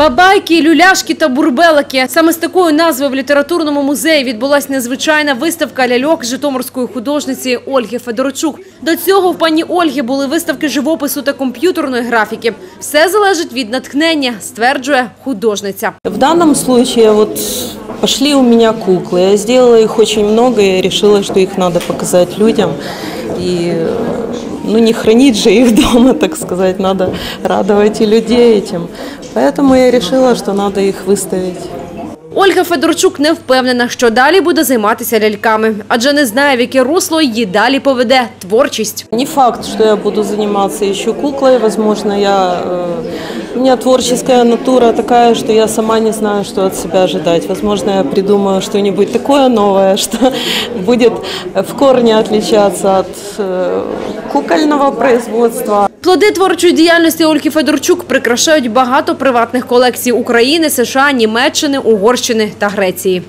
Бабайки, люляшки та бурбелики. Саме з такою назвою в літературному музеї відбулася незвичайна виставка ляльок житомирської художниці Ольги Федорчук. До цього в пані Ольги були виставки живопису та комп'ютерної графіки. Все залежить від натхнення, стверджує художниця. В случае вот пошли у меня куклы. Я сделала их очень много и решила, что их надо показать людям. Э, ну не хранить же их дома, так сказать, надо радовать и людей этим. Поэтому я решила, что надо их выставить. Ольга Федорчук не впевнена, що далі буде займатися ляльками, адже не знає, в яке русло її далі поведе творчість. Не факт, что я буду заниматься еще куклой. Возможно, я, э, у меня творческая натура такая, что я сама не знаю, что от себя ожидать. Возможно, я придумаю что-нибудь такое новое, что будет в корне отличаться от э, кукольного производства. Плоди творчої діяльності Ольги Федорчук прикрашають багато приватних колекцій України, США, Німеччини, Угорщини та Греції.